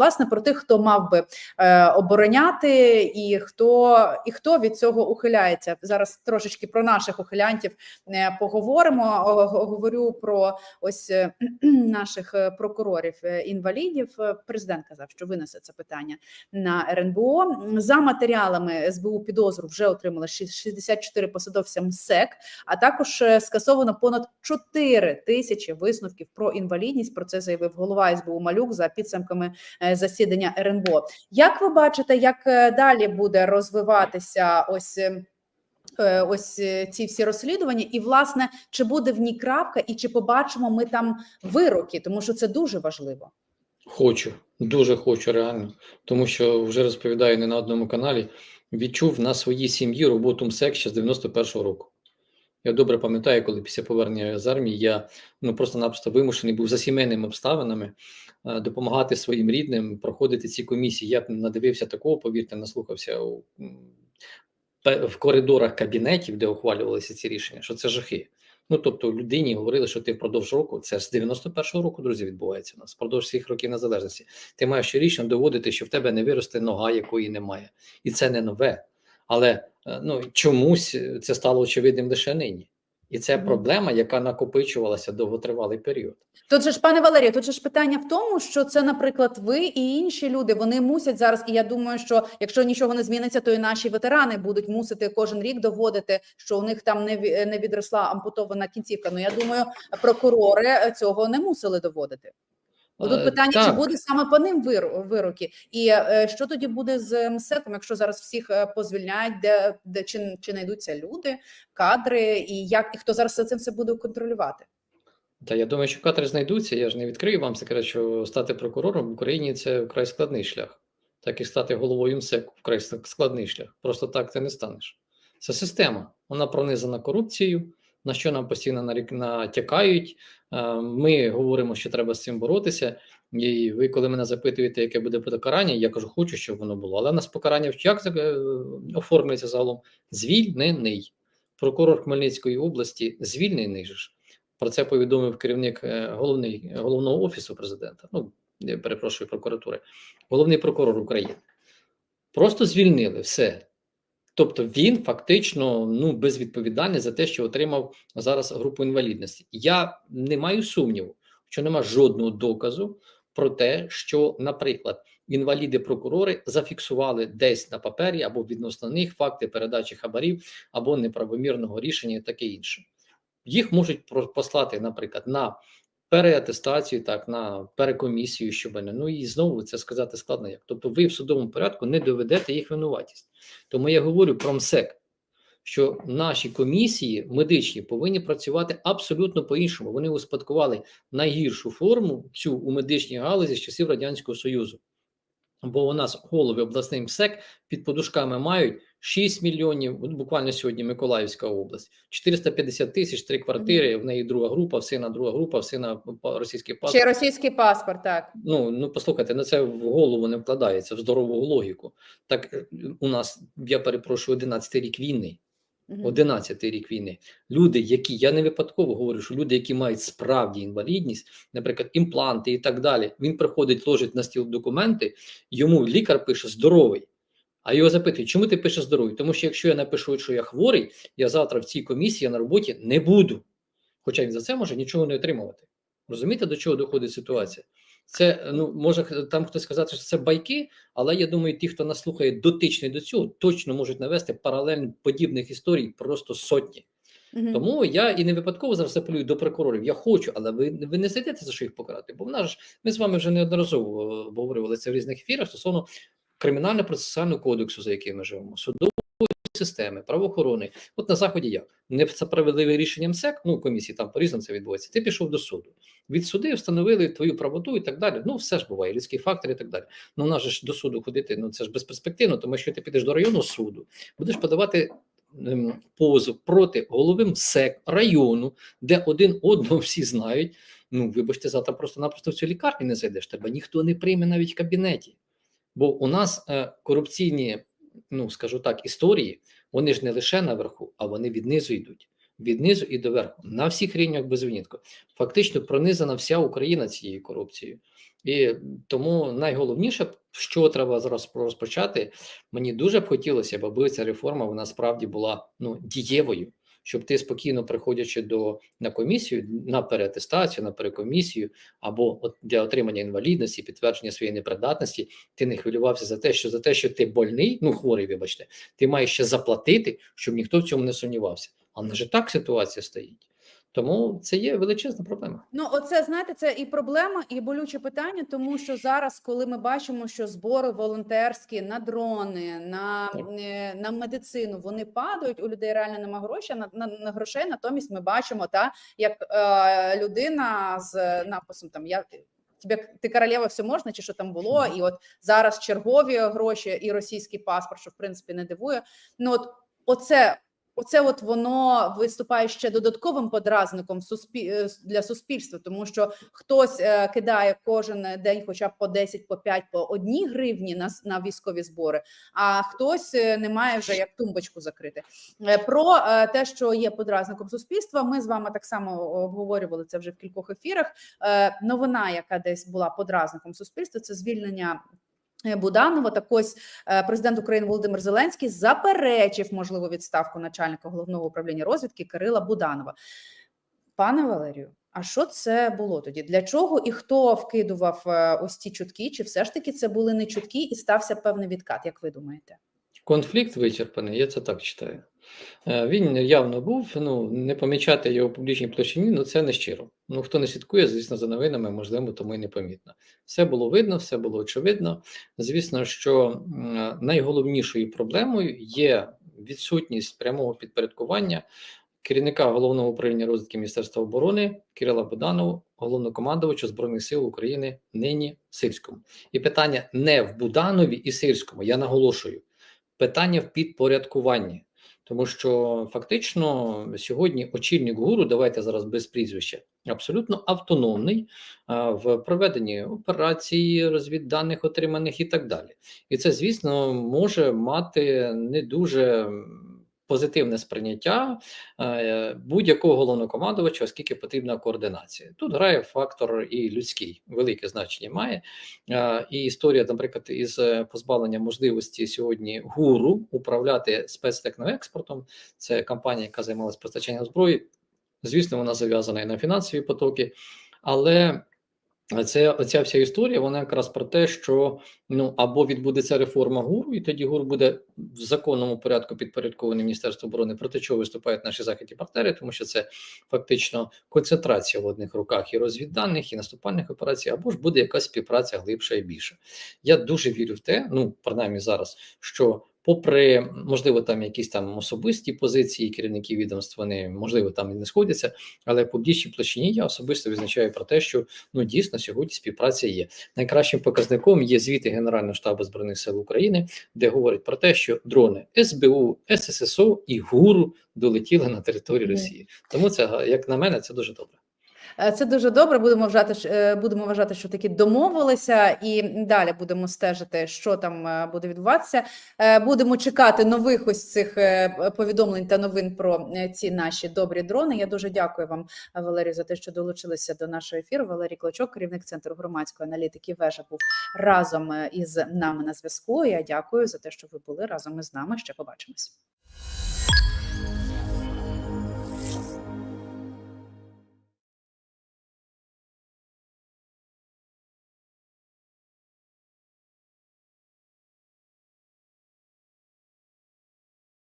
власне про тих, хто мав би е, обороняти, і хто і хто від цього ухиляється. Зараз трошечки про наших ухилянтів е, поговоримо. Говорю про ось е, наших прокурорів інвалідів. Президент казав, що винесе це питання на РНБО. За матеріалами СБУ підозру вже отримали ші- 64 посадовця МСЕК, а також скасовано понад 4 тисячі висновків про інвалідність. Про це заявив голова СБУ Малюк за підсумками засідання РНБО. Як ви бачите, як е, далі буде розвиватися ось? е, е, Ось е, ці всі розслідування, і власне чи буде в ній крапка, і чи побачимо ми там вироки, тому що це дуже важливо. Хочу, дуже хочу реально, тому що вже розповідаю не на одному каналі. Відчув на своїй сім'ї роботу МСЕК ще з 91-го року. Я добре пам'ятаю, коли після повернення з армії я ну просто-напросто вимушений був за сімейними обставинами е, допомагати своїм рідним проходити ці комісії. Я б надивився такого, повірте, наслухався у, в коридорах кабінетів, де ухвалювалися ці рішення, що це жахи. Ну тобто людині говорили, що ти впродовж року, це з 91-го року, друзі, відбувається у нас, впродовж всіх років незалежності. Ти маєш щорічно доводити, що в тебе не виросте нога, якої немає, і це не нове. Але ну чомусь це стало очевидним лише нині, і це проблема, яка накопичувалася довготривалий період. Тут же ж, пане Валерію, тут же ж питання в тому, що це, наприклад, ви і інші люди вони мусять зараз. І я думаю, що якщо нічого не зміниться, то і наші ветерани будуть мусити кожен рік доводити, що у них там не не відросла ампутована кінцівка. Ну я думаю, прокурори е, цього не мусили доводити. Бо тут Е, питання, чи буде саме по ним вироки, і е, що тоді буде з МСЕКом, якщо зараз всіх е, позвільняють, де, де чи, чи знайдуться люди, кадри, і як і хто зараз за цим все буде контролювати? Та я думаю, що кадри знайдуться. Я ж не відкрию вам секрет, що стати прокурором в Україні це вкрай складний шлях. Так і стати головою МСЕК вкрай складний шлях. Просто так ти не станеш. Це система. Вона пронизана корупцією, на що нам постійно натякають. Е, Ми говоримо, що треба з цим боротися. І ви, коли мене запитуєте, яке буде покарання, я кажу, хочу, щоб воно було. Але в нас покарання як е, оформлюється загалом? Звільнений. Прокурор Хмельницької області звільнений ж. Про це повідомив керівник е, головний, головного офісу президента. Ну, я перепрошую, прокуратури, головний прокурор України. Просто звільнили все. Тобто він фактично ну, безвідповідальний за те, що отримав зараз групу інвалідності. Я не маю сумніву, що нема жодного доказу про те, що, наприклад, інваліди-прокурори зафіксували десь на папері або відносно них факти передачі хабарів або неправомірного рішення і таке інше. Їх можуть послати, наприклад, на переатестацію, так, на перекомісію, щоб не. Ну і знову це сказати складно як. Тобто ви в судовому порядку не доведете їх винуватість. Тому я говорю про МСЕК, що наші комісії медичні повинні працювати абсолютно по-іншому. Вони успадкували найгіршу форму цю у медичній галузі з часів Радянського Союзу. Бо у нас голови обласний МСЕК під подушками мають 6 мільйонів, буквально сьогодні Миколаївська область, 450 тисяч, три квартири, в неї друга група, в сина друга група, в сина російський паспорт. Ще російський паспорт, так. Ну, ну послухайте, ну це в голову не вкладається, в здорову логіку. Так е, у нас, я перепрошую, 11 рік війни. Мгм. 11 рік війни. Люди, які я не випадково говорю, що люди, які мають справді інвалідність, наприклад, імпланти і так далі, він приходить, ложить на стіл документи, йому лікар пише здоровий. А його запитують, чому ти пишеш здоровий? Тому що якщо я напишу, що я хворий, я завтра в цій комісії на роботі не буду. Хоча він за це може нічого не отримувати. Розумієте, до чого доходить ситуація? Це ну може там хтось сказати, що це байки, але я думаю, ті, хто нас слухає дотичний до цього, точно можуть навести паралельно подібних історій просто сотні. Мгм. Тому я і не випадково зараз апелюю до прокурорів. Я хочу, але ви, ви не зайдете за що їх покарати. Бо в нас ж ми з вами вже неодноразово е, обговорювали це в різних ефірах стосовно кримінально-процесуального кодексу, за яким ми живемо, судової системи, правоохорони. От на заході як не справедливе рішення МСЕК, ну комісії там по різному це відбувається. Ти пішов до суду. Від суди встановили твою правоту і так далі. Ну все ж буває, людський фактор і так далі. Ну нас же ж до суду ходити, ну це ж безперспективно, тому що ти підеш до районного суду, будеш подавати ем, позов проти голови МСЕК району, де один одного всі знають. Ну, вибачте, завтра просто-напросто в цю лікарню не зайдеш. Тебе ніхто не прийме навіть в кабінеті. Бо у нас е, корупційні, ну скажу так, історії, вони ж не лише наверху, а вони від низу йдуть. Від низу і до верху на всіх рівнях без винятку. Фактично пронизана вся Україна цією корупцією. І тому найголовніше, що треба зараз розпочати, мені дуже б хотілося аби ця реформа вона справді була ну дієвою, щоб ти спокійно приходячи до на комісію на переатестацію, на перекомісію або от для отримання інвалідності, підтвердження своєї непридатності, ти не хвилювався за те, що за те, що ти больний, ну хворий, вибачте, ти маєш ще заплатити, щоб ніхто в цьому не сумнівався. Але не ж так ситуація стоїть. Тому це є величезна проблема. Ну, оце знаєте, це і проблема, і болюче питання, тому що зараз, коли ми бачимо, що збори волонтерські на дрони, на, е, на медицину вони падають, у людей реально нема грошей на, на, на грошей. Натомість ми бачимо, та як е, людина з написом там я. Тебе ти королева, все можна, чи що там було, і от зараз чергові гроші і російський паспорт, що в принципі не дивує. Ну от оце Оце от воно виступає ще додатковим подразником е, для суспільства, тому що хтось е, кидає кожен день, хоча б по 10, по 5, по одній гривні на, на військові збори, а хтось е, не має вже як тумбочку закрити. Про те, що є подразником суспільства, ми з вами так само обговорювали це вже в кількох ефірах. Новина, яка десь була подразником суспільства, це звільнення. Е, Буданова, так ось е, президент України Володимир Зеленський заперечив можливу відставку начальника головного управління розвідки Кирила Буданова. Пане Валерію, а що це було тоді? Для чого і хто вкидував е, ось ці чутки? Чи все ж таки це були не чутки і стався певний відкат? Як ви думаєте? Конфлікт вичерпаний, я це так читаю. Е, Він явно був. Ну не помічати його в публічній площині, ну це не щиро. Ну хто не слідкує, звісно, за новинами, можливо, тому і не помітно. Все було видно, все було очевидно. Звісно, що найголовнішою проблемою є відсутність прямого підпорядкування керівника головного управління розвідки Міністерства оборони Кирила Буданова, головнокомандувача Збройних сил України нині Сирському. І питання не в Буданові і Сирському. Я наголошую питання в підпорядкуванні. Тому що фактично сьогодні очільник гуру, давайте зараз без прізвища, абсолютно автономний в проведенні операцій, розвідданих отриманих і так далі. І це, звісно, може мати не дуже позитивне сприйняття е, будь-якого головнокомандувача, оскільки потрібна координація. Тут грає фактор і людський, велике значення має. Е, І історія, наприклад, із е, позбавленням можливості сьогодні гуру управляти спецтехноекспортом. Це компанія, яка займалася постачанням зброї. Звісно, вона зав'язана і на фінансові потоки, але це оця вся історія, вона якраз про те, що ну або відбудеться реформа ГУРу, і тоді ГУР буде в законному порядку підпорядкований Міністерству оборони, проти чого виступають наші західні партнери, тому що це фактично концентрація в одних руках і розвідданих, і наступальних операцій, або ж буде якась співпраця глибша і більша. Я дуже вірю в те, ну принаймні зараз, що. Попри можливо там якісь там особисті позиції керівників відомств, вони можливо там і не сходяться, але в публічній площині я особисто відзначаю про те, що ну дійсно сьогодні співпраця є. Найкращим показником є звіти Генерального штабу збройних сил України, де говорять про те, що дрони СБУ, СССО і ГУРу долетіли на територію Росії. Тому це як на мене, це дуже добре. Е, Це дуже добре. Будемо вважати, е, будемо вважати, що таки домовилися, і далі будемо стежити, що там е, буде відбуватися. Будемо чекати нових ось цих повідомлень та новин про ці наші добрі дрони. Я дуже дякую вам, Валерію, за те, що долучилися до нашого ефіру. Валерій Клочок, керівник центру громадської аналітики. Вежа був разом із нами на зв'язку. Я дякую за те, що ви були разом із нами. Ще побачимось.